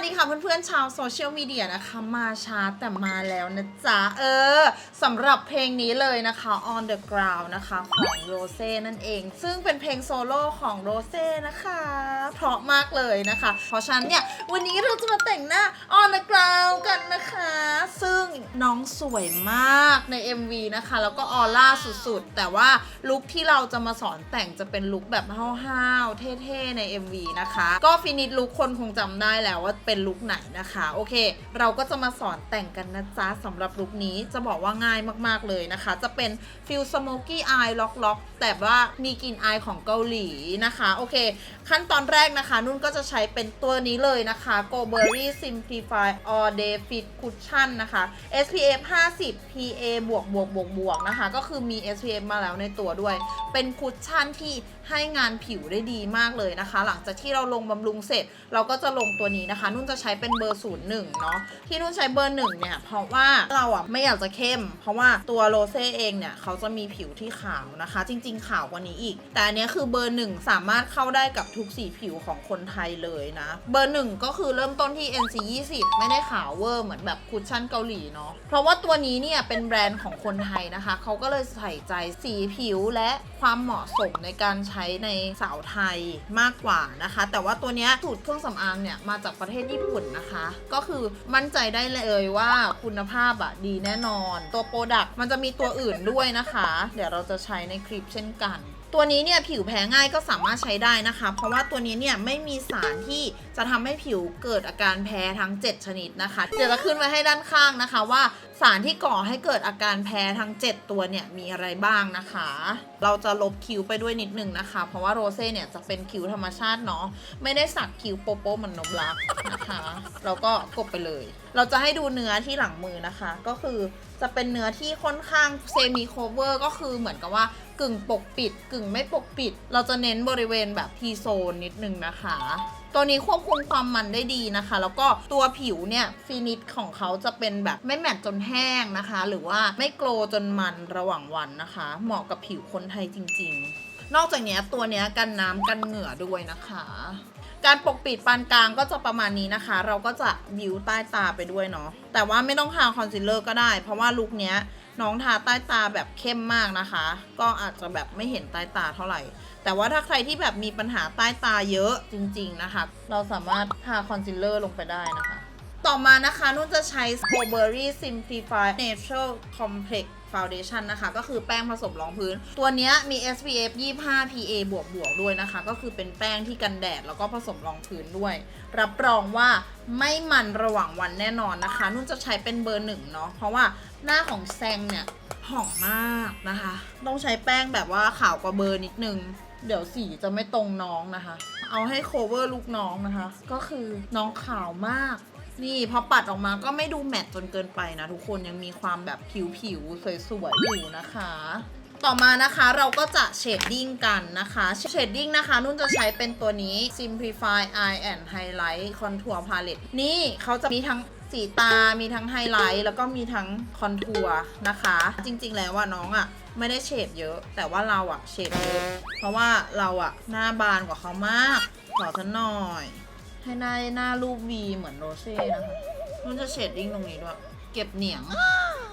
วัสดีค่ะเพื่อนๆชาวโซเชียลมีเดียนะคะมาช้าแต่มาแล้วนะจ๊ะ เออสำหรับเพลงนี้เลยนะคะ On the Ground นะคะของโรเซ่นั่นเอง ซึ่งเป็นเพลงโซโล่ของโรเซ่นะคะเพราะมากเลยนะคะ เพราะฉะนั้นเนี่ย วันนี้เราจะมาแต่งหน้า On the Ground กันนะคะ ซึ่งน้องสวยมากใน MV นะคะ แล้วก็ออร่าสุดๆ แต่ว่าลุคที่เราจะมาสอนแต่งจะเป็นลุคแบบห้าวๆเท่ๆใน MV นะคะ ก็ฟินิชลุคคนคงจำได้แล้วว่าเป็นลุคไหนนะคะ โอเค เราก็จะมาสอนแต่งกันนะจ๊ะสำหรับลุคนี้จะบอกว่าง่ายมากๆเลยนะคะ จะเป็นฟิลสโมกี้อายล็อกๆแต่ว่ามีกลิ่นอายของเกาหลีนะคะ โอเค ขั้นตอนแรกนะคะ นุ่นก็จะใช้เป็นตัวนี้เลยนะคะ Go Berry Simplify All Day Fit Cushion นะคะ SPF 50 PA บวกบวกบวกบวกนะคะ ก็คือมี SPF มาแล้วในตัวด้วย เป็นคุชชั่นที่ให้งานผิวได้ดีมากเลยนะคะ หลังจากที่เราลงบำรุงเสร็จ เราก็จะลงตัวนี้นะคะนุ่นจะใช้เป็นเบอร์01เนาะที่นุ่นใช้เบอร์1เนี่ยเพราะว่าเราอะไม่อยากจะเข้ม เพราะว่าตัวโรเซ่เองเนี่ยเขาจะมีผิวที่ขาวนะคะ จริง ๆ ขาวกว่านี้อีก แต่อันนี้คือเบอร์1สามารถเข้าได้กับทุกสีผิวของคนไทยเลยนะเบอร์1ก็คือเริ่มต้นที่ NC 20ไม่ได้ขาวเวอร์เหมือนแบบคุชชั่นเกาหลีเนาะเพราะว่าตัวนี้เนี่ยเป็นแบรนด์ของคนไทยนะคะเขาก็เลยใส่ใจสีผิวและความเหมาะสมในการใช้ในสาวไทยมากกว่านะคะ แต่ว่าตัวนี้สูตรเครื่องสำอางเนี่ยมาจากประเทศญี่ปุ่นนะคะ ก็คือมั่นใจได้เลยว่าคุณภาพอะดีแน่นอน ตัวโปรดักต์มันจะมีตัวอื่นด้วยนะคะ เดี๋ยวเราจะใช้ในคลิปเช่นกันตัวนี้เนี่ยผิวแพ้ง่ายก็สามารถใช้ได้นะคะ เพราะว่าตัวนี้เนี่ยไม่มีสารที่จะทำให้ผิวเกิดอาการแพ้ทั้ง 7 ชนิดนะคะ เดี๋ยวจะขึ้นไว้ให้ด้านข้างนะคะ ว่า สารที่ก่อให้เกิดอาการแพ้ทั้ง 7 ตัวเนี่ยมีอะไรบ้างนะคะ เราจะลบคิ้วไปด้วยนิดนึงนะคะ เพราะว่าโรเซ่เนี่ยจะเป็นคิ้วธรรมชาติเนาะไม่ได้สักคิ้วโปโป้เหมือนนบลักนะคะเราก็กบไปเลย เราจะให้ดูเนื้อที่หลังมือนะคะ ก็คือจะเป็นเนื้อที่ค่อนข้างเซมิโคเวอร์ก็คือเหมือนกับว่ากึ่งปกปิด กึ่งไม่ปกปิด เราจะเน้นบริเวณแบบทีโซนนิดนึงนะคะ ตัวนี้ควบคุมความมันได้ดีนะคะ แล้วก็ตัวผิวเนี่ยฟินิชของเขาจะเป็นแบบไม่แมตต์จนแห้งนะคะ หรือว่าไม่โกลจนมันระหว่างวันนะคะ เหมาะกับผิวคนไทยจริง ๆ นอกจากนี้ตัวนี้กันน้ำกันเหงื่อด้วยนะคะ การปกปิดปานกลางก็จะประมาณนี้นะคะ เราก็จะบิวใต้ตาไปด้วยเนาะแต่ว่าไม่ต้องทาคอนซีลเลอร์ก็ได้ เพราะว่าลุคเนี้ย น้องทาใต้ตาแบบเข้มมากนะคะ ก็อาจจะแบบไม่เห็นใต้ตาเท่าไหร่ แต่ว่าถ้าใครที่แบบมีปัญหาใต้ตาเยอะจริง ๆนะคะ เราสามารถทาคอนซีลเลอร์ลงไปได้นะคะ ต่อมานะคะนุ่นจะใช้ Strawberry Simplify Natural Complex Foundation นะคะ ก็คือแป้งผสมรองพื้น ตัวนี้มี SPF 25 PA บวกบวกด้วยนะคะ ก็คือเป็นแป้งที่กันแดดแล้วก็ผสมรองพื้นด้วย รับรองว่าไม่มันระหว่างวันแน่นอนนะคะ นุ่นจะใช้เป็นเบอร์หนึ่งเนาะเพราะว่าหน้าของแซงเนี่ยผ่องมากนะคะ ต้องใช้แป้งแบบว่าขาวกว่าเบอร์นิดนึง เดี๋ยวสีจะไม่ตรงน้องนะคะ เอาให้ cover ลูกน้องนะคะ ก็คือน้องขาวมาก นี่พอปัดออกมาก็ไม่ดูแมตต์จนเกินไปนะ ทุกคนยังมีความแบบผิวๆสวยๆอยู่นะคะ ต่อมานะคะเราก็จะเชดดิ้งกันนะคะเชดดิ้งนะคะ นุ่นจะใช้เป็นตัวนี้ Simplify Eye and Highlight Contour Palette นี่เขาจะมีทั้งสีตา มีทั้งไฮไลท์ แล้วก็มีทั้งคอนทัวร์นะคะ จริง ๆ แล้วว่าน้องอะ่ะ ไม่ได้เฉดเยอะ แต่ว่าเราอะเฉดเยอะ เพราะว่าเราอะหน้าบานกว่าเขามาก ขอฉันหน่อย ให้หน้าหน้ารูปวีเหมือนโรเซ่นะคะนุ่นจะเชดดิ้งตรงนี้ด้วย เก็บเหนียง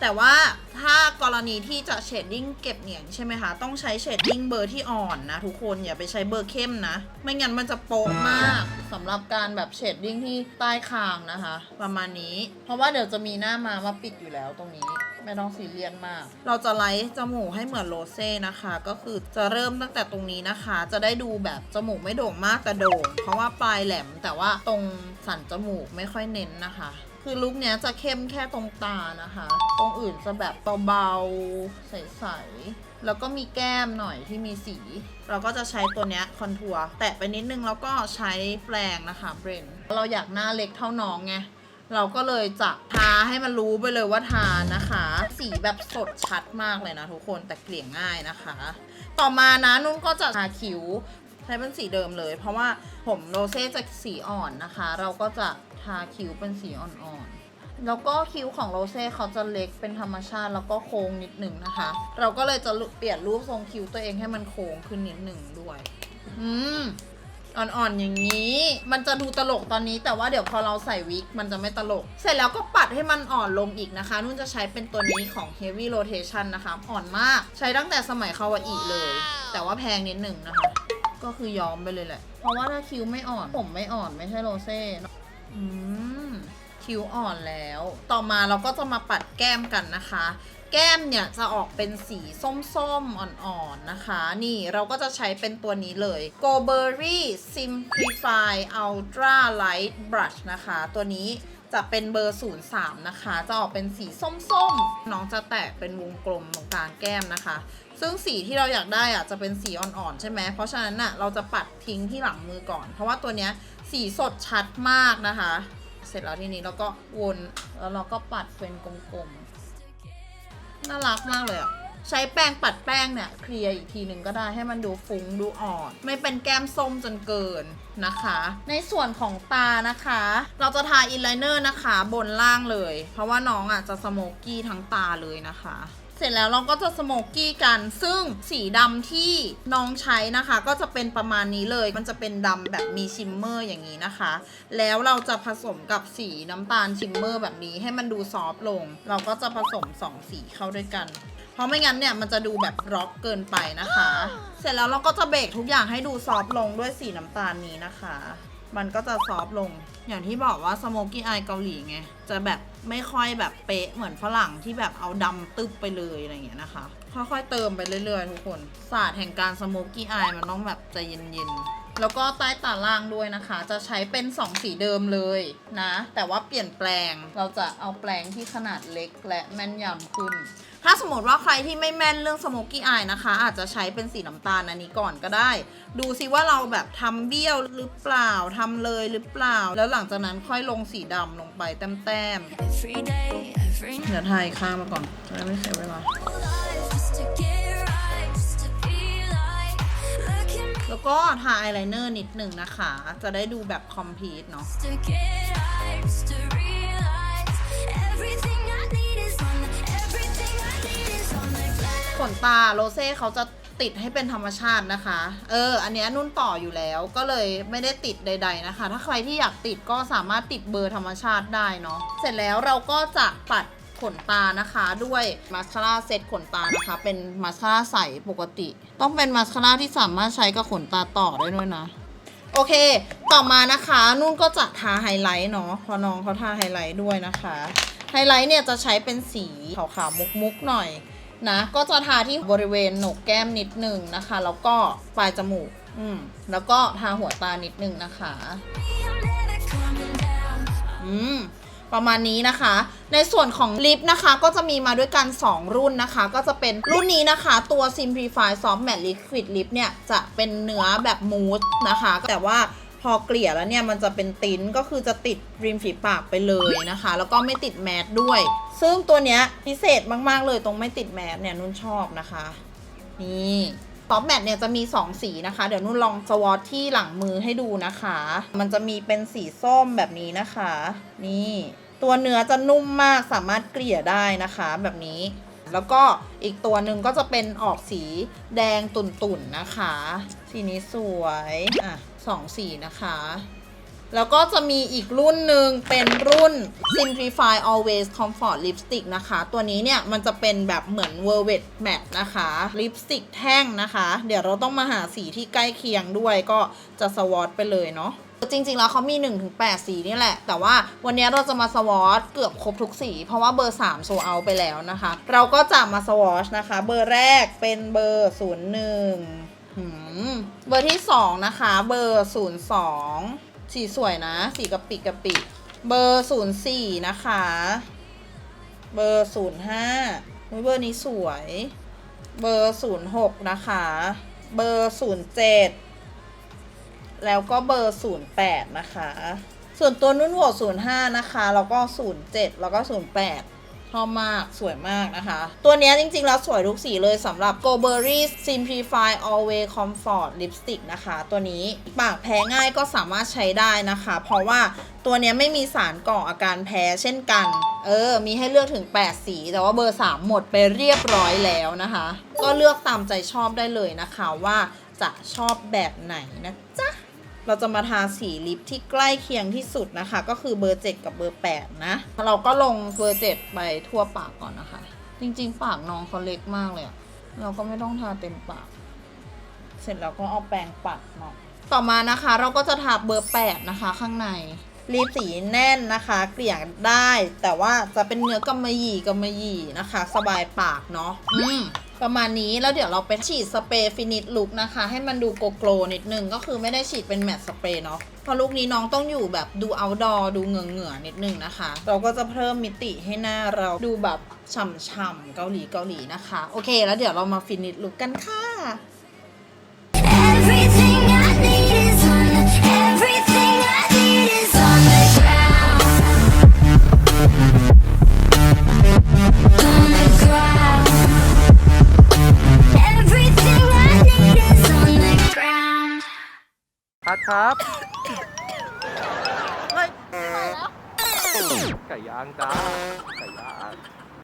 แต่ว่าถ้ากรณีที่จะเชดดิ้งเก็บเหนียงใช่ไหมคะ ต้องใช้เชดดิ้งเบอร์ที่อ่อนนะ ทุกคนอย่าไปใช้เบอร์เข้มนะ ไม่งั้นมันจะโป๊ะมากสำหรับการแบบเชดดิ้งที่ใต้คางนะคะ ประมาณนี้ เพราะว่าเดี๋ยวจะมีหน้ามามาปิดอยู่แล้วตรงนี้ ไม่ต้องซีเรียสมาก เราจะไลท์จมูกให้เหมือนโรเซ่นะคะ ก็คือจะเริ่มตั้งแต่ตรงนี้นะคะ จะได้ดูแบบจมูกไม่โด่งมากแต่โด่ง เพราะว่าปลายแหลมแต่ว่าตรงสันจมูกไม่ค่อยเน้นนะคะ คือลุคเนี้ยจะเข้มแค่ตรงตานะคะ ตรงอื่นจะแบบเบาๆ ใสๆ แล้วก็มีแก้มหน่อยที่มีสี เราก็จะใช้ตัวเนี้ยคอนทัวร์แตะไปนิดนึงแล้วก็ใช้แปรงนะคะเบรนเราอยากหน้าเล็กเท่าน้องไง เราก็เลยจะทาให้มันรู้ไปเลยว่าทานะคะ สีแบบสดชัดมากเลยนะทุกคนแต่เกลี่ยง่ายนะคะ ต่อมานะนุ่นก็จะทาคิ้วใช้เป็นสีเดิมเลย เพราะว่าผมโรเซ่จะสีอ่อนนะคะ เราก็จะทาคิ้วเป็นสีอ่อนๆแล้วก็คิ้วของโรเซ่เขาจะเล็กเป็นธรรมชาติแล้วก็โค้งนิดหนึ่งนะคะ เราก็เลยจะเปลี่ยนรูปทรงคิ้วตัวเองให้มันโค้งขึ้นนิดหนึ่งด้วย อืม อ่อนๆอย่างนี้ มันจะดูตลกตอนนี้ แต่ว่าเดี๋ยวพอเราใส่วิกมันจะไม่ตลก เสร็จแล้วก็ปัดให้มันอ่อนลงอีกนะคะ นุ่นจะใช้เป็นตัวนี้ของ Heavy Rotation นะคะ อ่อนมาก ใช้ตั้งแต่สมัยคาวาอิเลย แต่ว่าแพงนิดหนึ่งนะคะ ก็คือย้อมไปเลยแหละ เพราะว่าถ้าคิ้วไม่อ่อน ผมไม่อ่อนไม่ใช่โรเซ่เนอะอืมคิ้วอ่อนแล้ว ต่อมาเราก็จะมาปัดแก้มกันนะคะ แก้มเนี่ยจะออกเป็นสีส้มๆ อ่อนๆ นะคะ นี่เราก็จะใช้เป็นตัวนี้เลย Go Berry Simplify Ultra Light Brush นะคะ ตัวนี้จะเป็นเบอร์ 03 นะคะ จะออกเป็นสีส้มๆ น้องจะแตกเป็นวงกลมตรงกลางแก้มนะคะ ซึ่งสีที่เราอยากได้อะจะเป็นสีอ่อนๆ ใช่ไหม เพราะฉะนั้นน่ะเราจะปัดทิ้งที่หลังมือก่อน เพราะว่าตัวเนี้ยสีสดชัดมากนะคะ เสร็จแล้วทีนี้เราก็วนแล้วเราก็ปัดเป็นกลมๆ น่ารักมากเลยอะใช้แป้งปัดแป้งเนี่ยเคลียร์อีกทีหนึ่งก็ได้ให้มันดูฟุ้งดูอ่อน ไม่เป็นแก้มส้มจนเกินนะคะ ในส่วนของตานะคะ เราจะทาอินไลเนอร์นะคะ บนล่างเลย เพราะว่าน้องอะจะสโมกกี้ทั้งตาเลยนะคะ เสร็จแล้วเราก็จะสโมกกี้กัน ซึ่งสีดำที่น้องใช้นะคะ ก็จะเป็นประมาณนี้เลย มันจะเป็นดำแบบมีชิมเมอร์อย่างนี้นะคะ แล้วเราจะผสมกับสีน้ำตาลชิมเมอร์แบบนี้ให้มันดูซอฟต์ลง เราก็จะผสมสองสีเข้าด้วยกัน เพราะไม่งั้นเนี่ยมันจะดูแบบร็อกเกินไปนะคะ เสร็จแล้วเราก็จะเบรกทุกอย่างให้ดูซอฟต์ลงด้วยสีน้ำตาลนี้นะคะ มันก็จะซอฟต์ลง อย่างที่บอกว่าสโมกี้อายเกาหลีไง จะแบบไม่ค่อยแบบเป๊ะเหมือนฝรั่งที่แบบเอาดำตึบไปเลยอะไรอย่างเงี้ยนะคะ ค่อยๆเติมไปเรื่อยๆทุกคนศาสตร์แห่งการสโมกี้อายมันต้องแบบใจเย็นๆ แล้วก็ใต้ตาล่างด้วยนะคะ จะใช้เป็น 2 สีเดิมเลยนะ แต่ว่าเปลี่ยนแปลง เราจะเอาแปลงที่ขนาดเล็กและแม่นยำขึ้น ถ้าสมมติว่าใครที่ไม่แม่นเรื่องสโมกี้อายนะคะ อาจจะใช้เป็นสีน้ำตาลอันนี้ก่อนก็ได้ ดูซิว่าเราแบบทำเบี้ยวหรือเปล่าทำเลยหรือเปล่า แล้วหลังจากนั้นค่อยลงสีดำลงไปแต้ม Every day, every ๆเดี๋ยวถ่ายข้างมาก่อนจะได้ไม่เสียเวลา แล้วก็ทาอายไลเนอร์นิดหนึ่งนะคะ จะได้ดูแบบคอมพลีทเนาะขนตาโรเซ่เขาจะติดให้เป็นธรรมชาตินะคะ เออ อันนี้นุ่นต่ออยู่แล้ว ก็เลยไม่ได้ติดใด ๆนะคะ ถ้าใครที่อยากติดก็สามารถติดเบอร์ธรรมชาติได้เนาะ เสร็จแล้วเราก็จะปัด ขนตานะคะด้วยมาสคาร่าเซตขนตานะคะ เป็นมาสคาร่าใสปกติ ต้องเป็นมาสคาร่าที่สามารถใช้กับขนตาต่อได้ด้วยนะ โอเค ต่อมานะคะนุ่นก็จะทาไฮไลท์เนาะพอน้องเขาทาไฮไลท์ด้วยนะคะ ไฮไลท์เนี่ยจะใช้เป็นสีขาวๆมุกๆหน่อยนะก็จะทาที่บริเวณโหนกแก้มนิดนึงนะคะ แล้วก็ปลายจมูก อืมแล้วก็ทาหัวตานิดนึงนะคะ อืม ประมาณนี้นะคะ ในส่วนของลิปนะคะก็จะมีมาด้วยกัน 2 รุ่นนะคะ ก็จะเป็นรุ่นนี้นะคะ ตัว Simplify Soft Matte Liquid Lip เนี่ย จะเป็นเนื้อแบบมูสนะคะ แต่ว่าพอเกลี่ยแล้วเนี่ย มันจะเป็นติ้นก็คือจะติดริมฝีปากไปเลยนะคะ แล้วก็ไม่ติดแมสด้วย ซึ่งตัวเนี้ยพิเศษมาก ๆ เลยตรงไม่ติดแมสเนี่ยนุ่นชอบนะคะ นี่ ซอฟแมทเนี่ยจะมี 2 สีนะคะ เดี๋ยวนุ่นลองสวอตที่หลังมือให้ดูนะคะ มันจะมีเป็นสีส้มแบบนี้นะคะ นี่ ตัวเนื้อจะนุ่มมากสามารถเกลี่ยได้นะคะแบบนี้ แล้วก็อีกตัวหนึ่งก็จะเป็นออกสีแดงตุ่นๆนะคะ สีนี้สวย อะสองสีนะคะ แล้วก็จะมีอีกรุ่นหนึ่งเป็นรุ่น Simplify Always Comfort Lipstick นะคะ ตัวนี้เนี่ยมันจะเป็นแบบเหมือน Velvet Matte นะคะลิปสติกแท่งนะคะ เดี๋ยวเราต้องมาหาสีที่ใกล้เคียงด้วยก็จะสวอตไปเลยเนาะจริงๆ แล้วเขามี 1-8 สีนี่แหละ แต่ว่าวันนี้เราจะมาสวอตเกือบครบทุกสี เพราะว่าเบอร์ 3 โซเอาไปแล้วนะคะ เราก็จะมาสวอชนะคะ เบอร์แรกเป็นเบอร์ 01หืมเบอร์ที่ 2 นะคะ เบอร์ 02 สีสวยนะ สีกะปิกะปิ เบอร์ศูนย์สี่นะคะ เบอร์ศูนย์ห้าเบอร์นี้สวย เบอร์ศูนย์หกนะคะ เบอร์ศูนย์เจ็ดแล้วก็เบอร์ศูนย์แปดนะคะ ส่วนตัวนุ่นหัวศูนย์ห้านะคะ แล้วก็ศูนย์เจ็ดแล้วก็ศูนย์แปด ชอบมากสวยมากนะคะ ตัวนี้จริงๆ แล้วสวยทุกสีเลยสำหรับ g o b e r r y Simplify Always Comfort Lipstick นะคะ ตัวนี้ปากแพ้ง่ายก็สามารถใช้ได้นะคะ เพราะว่าตัวนี้ไม่มีสารก่ออาการแพ้เช่นกัน เออ มีให้เลือกถึง 8 สี แต่ว่าเบอร์ 3 หมดไปเรียบร้อยแล้วนะคะ ก็เลือกตามใจชอบได้เลยนะคะว่าจะชอบแบบไหนนะจ๊ะ เราจะมาทาสีลิปที่ใกล้เคียงที่สุดนะคะ ก็คือเบอร์ 7 กับเบอร์ 8 นะ เราก็ลงเบอร์ 7 ไปทั่วปากก่อนนะคะ จริงๆ ปากน้องเขาเล็กมากเลยเราก็ไม่ต้องทาเต็มปาก เสร็จแล้วก็เอาแปรงปัดเนาะต่อมานะคะเราก็จะทาเบอร์ 8 นะคะ ข้างในลิปสีแน่นนะคะ เกลี่ยได้ แต่ว่าจะเป็นเนื้อกำมะหยี่กำมะหยี่นะคะ สบายปากเนาะอืม ประมาณนี้แล้วเดี๋ยวเราไปฉีดสเปรย์ฟินิชลุกนะคะ ให้มันดูโกโกลนิดนึงก็คือไม่ได้ฉีดเป็นแมตสเปรย์เนาะเพราะลุกนี้น้องต้องอยู่แบบดูเอาดอดูเงือเงือนิดนึงนะคะ เราก็จะเพิ่มมิติให้หน้าเราดูแบบฉ่ำๆเกาหลีเกาหลีนะคะ โอเค แล้วเดี๋ยวเรามาฟินิชลุกกันค่ะ